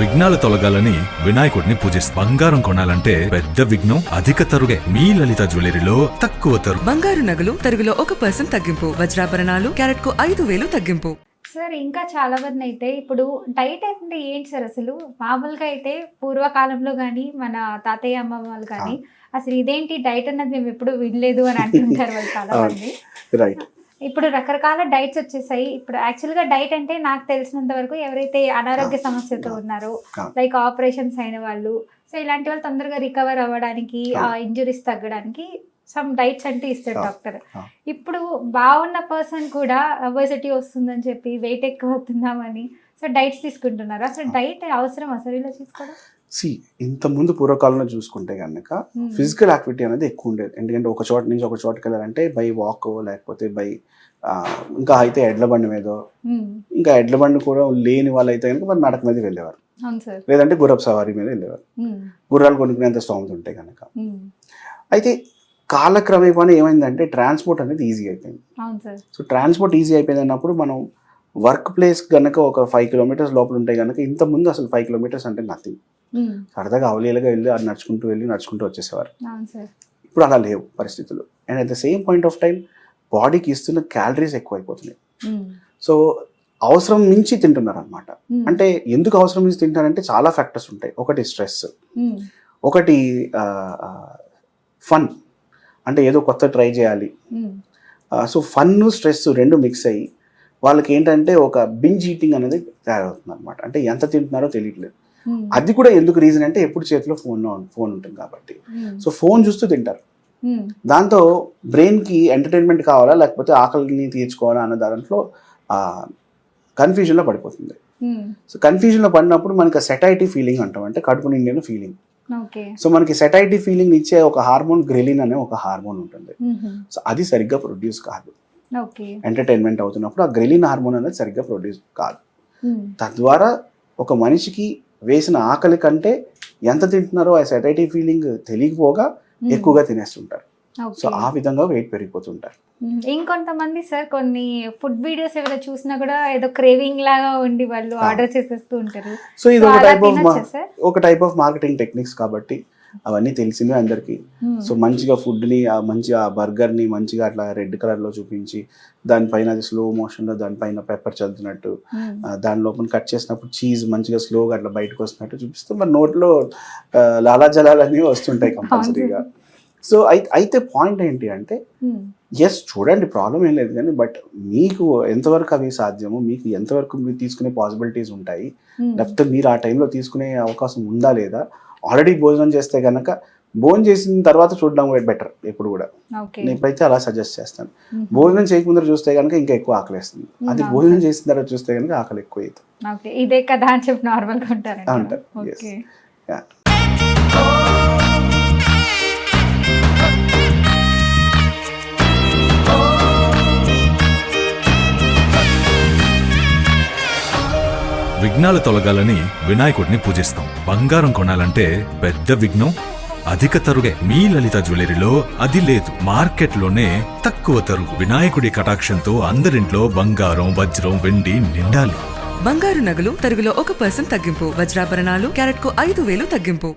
విఘ్నాలు తొలగాలని వినాయకుడిని పూజిస్తాం బంగారం కొనాలంటే పెద్ద విఘ్నం అధిక తరుగే. మీ లలిత జ్యువెలరీలో తక్కువ తరుగు. బంగారు నగలు తరుగులో ఒక పర్సెంట్ తగ్గింపు. వజ్రాభరణాలు క్యారెట్కు ఐదు వేలు తగ్గింపు. సార్ ఇంకా చాలా మంది అయితే ఇప్పుడు డైట్ అంటే ఏంటి సార్ అసలు? మామూలుగా అయితే పూర్వకాలంలో కానీ మన తాతయ్య అమ్మమ్మ వాళ్ళు కానీ అసలు ఇదేంటి డైట్ అన్నది మేము ఎప్పుడు వినలేదు అని అంటుంటారు వాళ్ళు చాలా మంది. రైట్ ఇప్పుడు రకరకాల డైట్స్ వచ్చేసాయి ఇప్పుడు యాక్చువల్గా డైట్ అంటే నాకు తెలిసినంత వరకు ఎవరైతే అనారోగ్య సమస్యతో ఉన్నారో. లైక్ ఆపరేషన్స్ అయిన వాళ్ళు సో ఇలాంటి వాళ్ళు తొందరగా రికవర్ అవ్వడానికి ఆ. ఇంజురీస్ తగ్గడానికి సమ్ డైట్స్ అంటే ఇస్తాడు. డాక్టర్. ఇప్పుడు బాగున్న పర్సన్ కూడా ఒబెసిటీ వస్తుందని చెప్పి వెయిట్ ఎక్కువ అవుతున్నామని సో డైట్స్ తీసుకుంటున్నారు అసలు డైట్ అవసరం అసలు ఇలా తీసుకోవడం సి ఇంత ముందు పూర్వకాలంలో చూసుకుంటే కనుక. ఫిజికల్ యాక్టివిటీ అనేది ఎక్కువ ఉండేది ఎందుకంటే ఒక చోట నుంచి ఒక చోటకి వెళ్ళాలంటే బై వాక్ లేకపోతే బై ఇంకా అయితే ఎడ్ల బండి మీదో. ఇంకా ఎడ్ల బండి కూడా లేని వాళ్ళు అయితే కనుక మరి నడక మీద వెళ్ళేవారు లేదంటే గుర్రపు సవారీ మీద వెళ్ళేవారు. గుర్రాలు కొనుక్కునేంత స్తోమత ఉంటాయి కనుక. అయితే కాలక్రమేపానే ఏమైందంటే ట్రాన్స్పోర్ట్ అనేది ఈజీ అయిపోయింది సో ట్రాన్స్పోర్ట్ ఈజీ అయిపోయింది అన్నప్పుడు మనం వర్క్ ప్లేస్ కనుక ఒక ఫైవ్ కిలోమీటర్స్ లోపల ఉంటాయి కనుక ఇంత ముందు అసలు ఫైవ్ కిలోమీటర్స్ అంటే నథింగ్ Hmm. సరదాగా అవలీలుగా వెళ్ళి అది నడుచుకుంటూ వెళ్ళి నడుచుకుంటూ వచ్చేసేవారు ఇప్పుడు అలా లేవు పరిస్థితులు and at the same point of time బాడీకి ఇస్తున్న క్యాలరీస్ ఎక్కువైపోతున్నాయి Hmm. సో అవసరం మించి తింటున్నారు అనమాట Hmm. అంటే ఎందుకు అవసరం మించి తింటారంటే చాలా ఫ్యాక్టర్స్ ఉంటాయి ఒకటి స్ట్రెస్ Hmm. ఒకటి ఫన్ అంటే ఏదో కొత్త ట్రై చేయాలి Hmm. సో ఫన్ స్ట్రెస్ రెండు మిక్స్ అయ్యి వాళ్ళకి ఏంటంటే ఒక బింజ్ ఈటింగ్ అనేది తయారవుతుంది అనమాట అంటే ఎంత తింటున్నారో తెలియట్లేదు Hmm. అది కూడా ఎందుకు రీజన్ అంటే ఎప్పుడు చేతిలో ఫోన్ ఫోన్ ఉంటుంది కాబట్టి Hmm. సో ఫోన్ చూస్తూ తింటారు Hmm. దాంతో బ్రెయిన్కి ఎంటర్టైన్మెంట్ కావాలా లేకపోతే ఆకలిని తీర్చుకోవాలా అన్న దాంట్లో కన్ఫ్యూజన్లో పడిపోతుంది Hmm. సో కన్ఫ్యూజన్లో పడినప్పుడు మనకి సెటైటీ ఫీలింగ్ అంటాం అంటే కడుపు నిండిన ఫీలింగ్ సో మనకి సెటైటీ ఫీలింగ్ ఇచ్చే ఒక హార్మోన్ గ్రెలిన్ అనే ఒక హార్మోన్ ఉంటుంది. సో అది సరిగ్గా ప్రొడ్యూస్ కాదు ఎంటర్టైన్మెంట్ అవుతున్నప్పుడు ఆ గ్రెలిన్ హార్మోన్ అనేది సరిగ్గా ప్రొడ్యూస్ కాదు Hmm. తద్వారా ఒక మనిషికి వేసిన ఆకలి కంటే ఎంత తింటున్నారో ఆ సెటైటీ ఫీలింగ్ తెలియకపోగా Hmm. ఎక్కువగా తినేస్తుంటారు సో ఆ విధంగా వెయిట్ పెరిగిపోతుంటారు Hmm. ఇంకొంతమంది సార్ కొన్ని ఫుడ్ వీడియోస్ ఏమైనా చూసినా కూడా ఏదో క్రేవింగ్ లాగా ఉండి వాళ్ళు. ఆర్డర్ చేసేస్తూ ఉంటారు సో ఇది ఒక టైప్ ఆఫ్ ఒక టైప్ ఆఫ్ మార్కెటింగ్ టెక్నిక్స్ కాబట్టి అవన్నీ తెలిసిందే అందరికీ Hmm. సో మంచిగా ఫుడ్ని ఆ మంచి ఆ బర్గర్ని మంచిగా అట్లా రెడ్ కలర్లో చూపించి దానిపైన అది స్లో మోషన్లో దానిపైన పెప్పర్ చల్లుతున్నట్టు Hmm. దాని లోపల కట్ చేసినప్పుడు చీజ్ మంచిగా స్లోగా అట్లా బయటకు వస్తున్నట్టు చూపిస్తే మరి నోట్లో ఆ, లాలాజలాలన్నీ వస్తుంటాయి కంపల్సరీగా సో అయితే పాయింట్ ఏంటి అంటే Hmm. ఎస్ చూడండి ప్రాబ్లం ఏం లేదు కానీ బట్ మీకు ఎంతవరకు అవి సాధ్యము మీకు ఎంతవరకు మీరు తీసుకునే పాసిబిలిటీస్ ఉంటాయి Hmm. లేకపోతే మీరు ఆ టైంలో తీసుకునే అవకాశం ఉందా లేదా ఆల్రెడీ భోజనం చేస్తే కనుక భోజనం చేసిన తర్వాత చూడడం బెటర్ ఎప్పుడు కూడా. నేనైతే అలా సజెస్ట్ చేస్తాను. భోజనం చేయకముందు చూస్తే కనుక ఇంకా ఎక్కువ ఆకలిస్తుంది. అది అవును. భోజనం చేసిన తర్వాత చూస్తే కనుక ఆకలి ఎక్కువ అవుతుంది ఇదే కదా అని చెప్పి నార్మల్గా ఉంటారు ఉంటారు, విఘ్నాలు తొలగాలని వినాయకుడిని పూజిస్తాం. బంగారం కొనాలంటే పెద్ద విఘ్నం అధిక తరుగే మీ లలిత జ్యువెలరీలో అది లేదు. మార్కెట్లోనే తక్కువ తరుగు. వినాయకుడి కటాక్షంతో అందరింట్లో బంగారం వజ్రం వెండి నిండాలి. బంగారు నగలు తరుగులో ఒక పర్సెంట్ తగ్గింపు. వజ్రాభరణాలు క్యారెట్కు ఐదు వేలు తగ్గింపు.